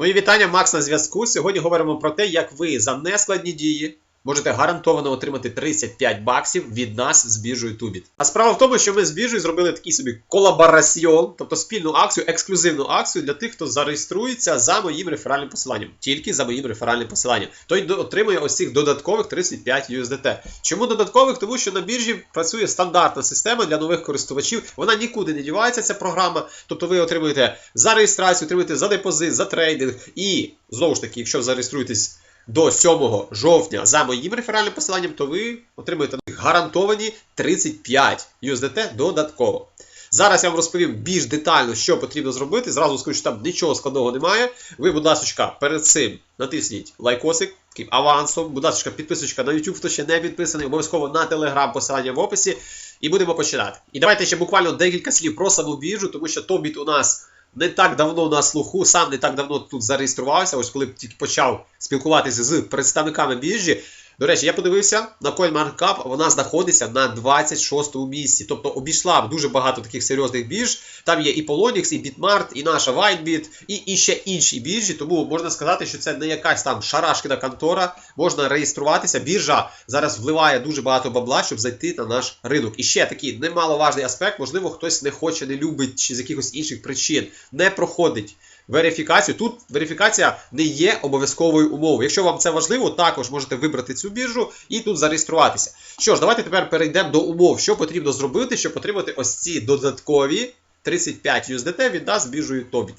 Мої вітання, Макс на зв'язку. Сьогодні говоримо про те, як ви за нескладні дії можете гарантовано отримати 35 баксів від нас з біржею Tubit. А справа в тому, що ми з біржею зробили такий собі колабораціон, тобто спільну акцію, ексклюзивну акцію для тих, хто зареєструється за моїм реферальним посиланням. Тільки за моїм реферальним посиланням. Той отримує ось цих додаткових 35 USDT. Чому додаткових? Тому що на біржі працює стандартна система для нових користувачів. Вона нікуди не дівається, ця програма. Тобто ви отримуєте за реєстрацію, отримуєте за депозит, за трейдинг. І знову ж таки, якщо зареєструєтесь до 7 жовтня за моїм реферальним посиланням, то ви отримуєте гарантовані 35 USDT додатково. Зараз я вам розповім більш детально, що потрібно зробити. Зразу скажу, що там нічого складного немає. Ви, будь ласка, перед цим натисніть лайкосик таким авансом. Будь ласка, підписочка на YouTube, хто ще не підписаний, обов'язково на Telegram, посилання в описі. І будемо починати. І давайте ще буквально декілька слів про саму біржу, тому що Тобіт у нас не так давно на слуху, сам не так давно тут зареєструвався. Ось коли тільки почав спілкуватися з представниками біржі. До речі, я подивився на CoinMarketCap, вона знаходиться на 26-му місці. Тобто обійшла дуже багато таких серйозних бірж. Там є і Polonix, і Bitmart, і наша WhiteBit, і, і ще інші біржі. Тому можна сказати, що це не якась там шарашкина контора. Можна реєструватися. Біржа зараз вливає дуже багато бабла, щоб зайти на наш ринок. І ще такий немаловажний аспект, можливо, хтось не хоче, не любить чи з якихось інших причин не проходить верифікацію. Тут верифікація не є обов'язковою умовою. Якщо вам це важливо, також можете вибрати цю біржу і тут зареєструватися. Що ж, давайте тепер перейдемо до умов, що потрібно зробити, щоб отримати ось ці додаткові 35 USDT від нас біржою Tobit.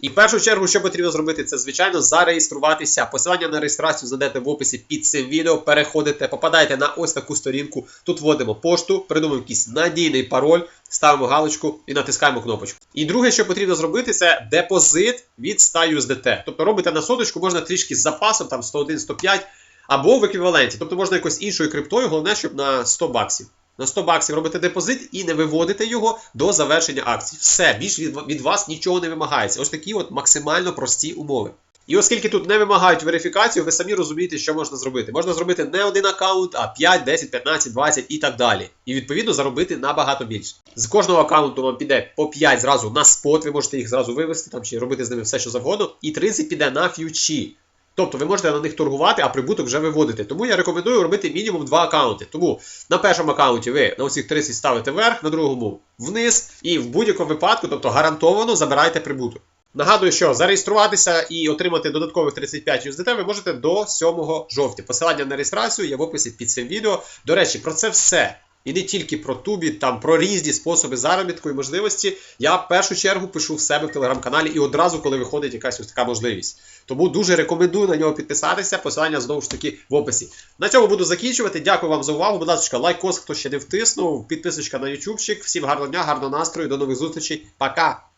І в першу чергу, що потрібно зробити, це звичайно зареєструватися. Посилання на реєстрацію знайдете в описі під цим відео. Переходите, попадаєте на ось таку сторінку. Тут вводимо пошту, придумуємо якийсь надійний пароль, ставимо галочку і натискаємо кнопочку. І друге, що потрібно зробити, це депозит від 100 USDT. Тобто робите на соточку, можна трішки з запасом, там 101-105, або в еквіваленті. Тобто можна якось іншою криптою, головне, щоб на 100 баксів. На 100 баксів робите депозит і не виводите його до завершення акції. Все, більш від, від вас нічого не вимагається. Ось такі от максимально прості умови. І оскільки тут не вимагають верифікацію, ви самі розумієте, що можна зробити. Можна зробити не один аккаунт, а 5, 10, 15, 20 і так далі. І відповідно заробити набагато більше. З кожного аккаунту вам піде по 5 зразу на спот, ви можете їх зразу вивести там чи робити з ними все, що завгодно. І 30 піде на ф'ючі. Тобто ви можете на них торгувати, а прибуток вже виводити. Тому я рекомендую робити мінімум два аккаунти. Тому на першому аккаунті ви на усіх 30 ставите вверх, на другому вниз, і в будь-якому випадку, тобто гарантовано забираєте прибуток. Нагадую, що зареєструватися і отримати додаткових 35 USDT ви можете до 7 жовтня. Посилання на реєстрацію є в описі під цим відео. До речі, про це все. І не тільки про тубі, там про різні способи заробітку і можливості. Я в першу чергу пишу в себе в телеграм-каналі і одразу, коли виходить якась ось така можливість. Тому дуже рекомендую на нього підписатися. Посилання знову ж таки в описі. На цьому буду закінчувати. Дякую вам за увагу. Будь ласка, лайкос, хто ще не втиснув, підписочка на ютубчик. Всім гарного дня, гарного настрою, до нових зустрічей. Пока!